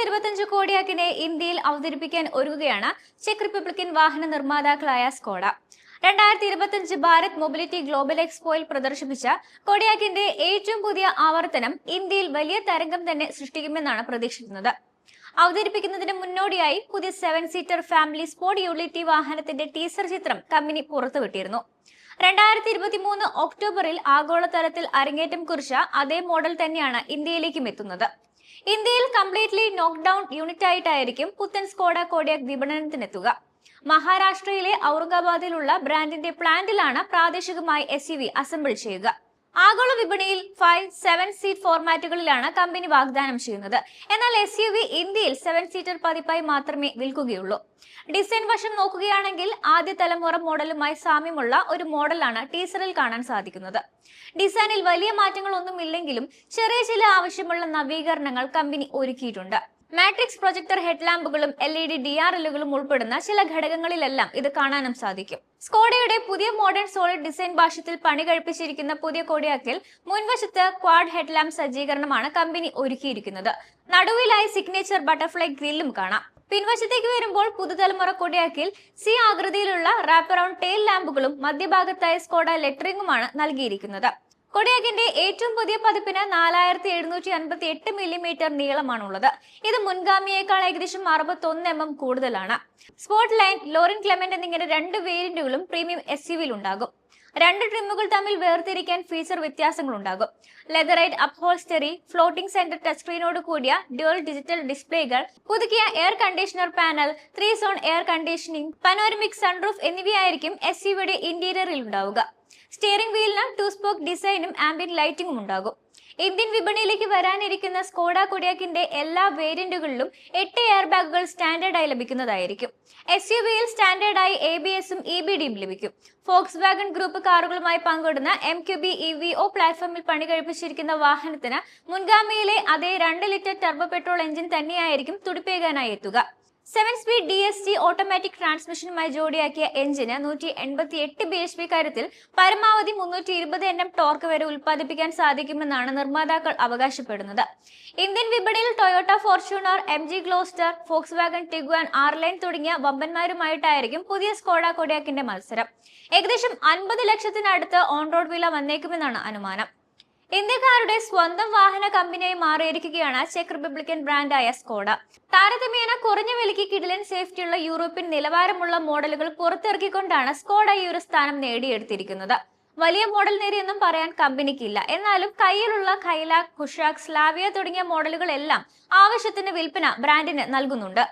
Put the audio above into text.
രണ്ടായിരത്തി ഇരുപത്തിയഞ്ച് കോടിയാക്കിനെ ഇന്ത്യയിൽ അവതരിപ്പിക്കാൻ ഒരുങ്ങുകയാണ് ചെക്ക് റിപ്പബ്ലിക്കൻ വാഹന നിർമ്മാതാക്കളായ സ്കോഡ. രണ്ടായിരത്തി ഇരുപത്തിയഞ്ച് ഭാരത് മൊബിലിറ്റി ഗ്ലോബൽ എക്സ്പോയിൽ പ്രദർശിപ്പിച്ച കൊടിയാക്കിന്റെ ഏറ്റവും പുതിയ ആവർത്തനം ഇന്ത്യയിൽ വലിയ തരംഗം തന്നെ സൃഷ്ടിക്കുമെന്നാണ് പ്രതീക്ഷിക്കുന്നത്. അവതരിപ്പിക്കുന്നതിന് മുന്നോടിയായി പുതിയ സെവൻ സീറ്റർ ഫാമിലി സ്പോർട് യൂണിറ്റി വാഹനത്തിന്റെ ടീസർ ചിത്രം കമ്പനി പുറത്തുവിട്ടിരുന്നു. രണ്ടായിരത്തി ഇരുപത്തി മൂന്ന് ഒക്ടോബറിൽ ആഗോളതലത്തിൽ അരങ്ങേറ്റം കുറിച്ച അതേ മോഡൽ തന്നെയാണ് ഇന്ത്യയിലേക്കും എത്തുന്നത്. ഇന്ത്യയിൽ കംപ്ലീറ്റ്ലി നോക്ക്ഡൌൺ യൂണിറ്റായിട്ടായിരിക്കും പുത്തൻ സ്കോഡ കോഡിയാക് വിപണനത്തിനെത്തുക. മഹാരാഷ്ട്രയിലെ ഔറംഗാബാദിലുള്ള ബ്രാൻഡിന്റെ പ്ലാന്റിലാണ് പ്രാദേശികമായി എസ് അസംബിൾ ചെയ്യുക. ആഗോള വിപണിയിൽ ഫൈവ് സെവൻ സീറ്റ് ഫോർമാറ്റുകളിലാണ് കമ്പനി വാഗ്ദാനം ചെയ്യുന്നത്. എന്നാൽ എസ് യു വി ഇന്ത്യയിൽ സെവൻ സീറ്റർ പതിപ്പായി മാത്രമേ വിൽക്കുകയുള്ളൂ. ഡിസൈൻ വശം നോക്കുകയാണെങ്കിൽ ആദ്യ തലമുറ മോഡലുമായി സാമ്യമുള്ള ഒരു മോഡലാണ് ടീസറിൽ കാണാൻ സാധിക്കുന്നത്. ഡിസൈനിൽ വലിയ മാറ്റങ്ങളൊന്നും ഇല്ലെങ്കിലും ചെറിയ ചില ആവശ്യമുള്ള നവീകരണങ്ങൾ കമ്പനി ഒരുക്കിയിട്ടുണ്ട്. Matrix projector ഹെഡ്ലാമ്പുകളും L E D D R എല്ലുകളും ഉൾപ്പെടുന്ന ചില ഘടകങ്ങളിലെല്ലാം ഇത് കാണാനും സാധിക്കും. സ്കോഡയുടെ പുതിയ മോഡേൺ സോളിഡ് ഡിസൈൻ ഭാഷത്തിൽ പണി കഴിപ്പിച്ചിരിക്കുന്ന പുതിയ കോഡിയാക്കിൽ മുൻവശത്ത് ക്വാഡ് ഹെഡ്ലാമ്പ് സജ്ജീകരണമാണ് കമ്പനി ഒരുക്കിയിരിക്കുന്നത്. നടുവിലായി സിഗ്നേച്ചർ ബട്ടർഫ്ലൈ ഗ്രില്ലും കാണാം. പിൻവശത്തേക്ക് വരുമ്പോൾ പുതുതലമുറ കൊടിയാക്കിൽ സി ആകൃതിയിലുള്ള റാപ്പ് അറൌണ്ട് ടെയിൽ ലാമ്പുകളും മധ്യഭാഗത്തായ സ്കോഡ ലെറ്ററിംഗുമാണ് നൽകിയിരിക്കുന്നത്. കൊടിയാക്കിന്റെ ഏറ്റവും പുതിയ പതിപ്പിന് നാലായിരത്തി എഴുന്നൂറ്റി അൻപത്തി എട്ട് മില്ലിമീറ്റർ നീളമാണുള്ളത്. ഇത് മുൻഗാമിയേക്കാൾ ഏകദേശം അറുപത്തൊന്ന് എം എം കൂടുതലാണ്. സ്പോർട്ട് ലൈൻ ലോറിൻ ക്ലെമന്റ് എന്നിങ്ങനെ രണ്ട് വേരിയന്റുകളും പ്രീമിയം എസ് യുവിൽ ഉണ്ടാകും രണ്ട് ട്രിമ്മുകൾ തമ്മിൽ വേർതിരിക്കാൻ ഫീച്ചർ വ്യത്യാസങ്ങൾ ഉണ്ടാകും leatherette upholstery floating centre touch സ്ക്രീനോട് കൂടിയ ഡ്യുവൽ ഡിജിറ്റൽ ഡിസ്പ്ലേകൾ പുതുക്കിയ air conditioner panel three zone air conditioning panoramic sunroof എന്നിവയായിരിക്കും S യുടെ ഇന്റീരിയറിൽ ഉണ്ടാവുക സ്റ്റിയറിംഗ് വീലിന് ടു സ്പോക്ക് ഡിസൈനും ആംബിയൻ ലൈറ്റിംഗും ഉണ്ടാകും. ഇന്ത്യൻ വിപണിയിലേക്ക് വരാനിരിക്കുന്ന സ്കോഡ കൊടിയാക്കിന്റെ എല്ലാ വേരിയന്റുകളിലും എട്ട് എയർ ബാഗുകൾ സ്റ്റാൻഡേർഡായി ലഭിക്കുന്നതായിരിക്കും എസ് യു വിയിൽ സ്റ്റാൻഡേർഡായി എ ബി എസും ഇ ബി ഡിയും ലഭിക്കും. ഫോക്സ് വാഗൺ ഗ്രൂപ്പ് കാറുകളുമായി പങ്കിടുന്ന M Q B E V O പ്ലാറ്റ്ഫോമിൽ പണി കഴിപ്പിച്ചിരിക്കുന്ന വാഹനത്തിന് മുൻഗാമിയിലെ അതേ രണ്ട് ലിറ്റർ ടർബോ പെട്രോൾ എഞ്ചിൻ തന്നെയായിരിക്കും തുടിപ്പേകാനായി എത്തുക. Seven speed D S T automatic ട്രാൻസ്മിഷനുമായി ജോഡിയാക്കിയ എഞ്ചിന് നൂറ്റി എൺപത്തി എട്ട് ബി എച്ച് പി കാര്യത്തിൽ പരമാവധി മുന്നൂറ്റി ഇരുപത് എൻ എം ടോർക്ക് വരെ ഉൽപ്പാദിപ്പിക്കാൻ സാധിക്കുമെന്നാണ് നിർമ്മാതാക്കൾ അവകാശപ്പെടുന്നത്. ഇന്ത്യൻ വിപണിയിൽ Toyota Fortuner M G Gloster Volkswagen Tiguan R line തുടങ്ങിയ വമ്പന്മാരുമായിട്ടായിരിക്കും പുതിയ സ്കോഡ കൊടിയാക്കിന്റെ മത്സരം. ഏകദേശം അൻപത് ലക്ഷത്തിനടുത്ത് ഓൺ റോഡ് വില വന്നേക്കുമെന്നാണ് അനുമാനം. ഇന്ത്യക്കാരുടെ സ്വന്തം വാഹന കമ്പനിയായി മാറിയിരിക്കുകയാണ് ചെക്ക് റിപ്പബ്ലിക്കൻ ബ്രാൻഡായ സ്കോഡ. താരതമ്യേന കുറഞ്ഞ വിലയ്ക്ക് കിടിലൻ സേഫ്റ്റിയുള്ള യൂറോപ്യൻ നിലവാരമുള്ള മോഡലുകൾ പുറത്തിറക്കിക്കൊണ്ടാണ് സ്കോഡ ഈ ഒരു സ്ഥാനം നേടിയെടുത്തിരിക്കുന്നത്. വലിയ മോഡൽ നേരിയൊന്നും പറയാൻ കമ്പനിക്കില്ല. എന്നാലും കയ്യിലുള്ള കൈലാക് കുഷാക് സ്ലാവിയ തുടങ്ങിയ മോഡലുകളെല്ലാം ആവശ്യത്തിന് വിൽപ്പന ബ്രാൻഡിന് നൽകുന്നുണ്ട്.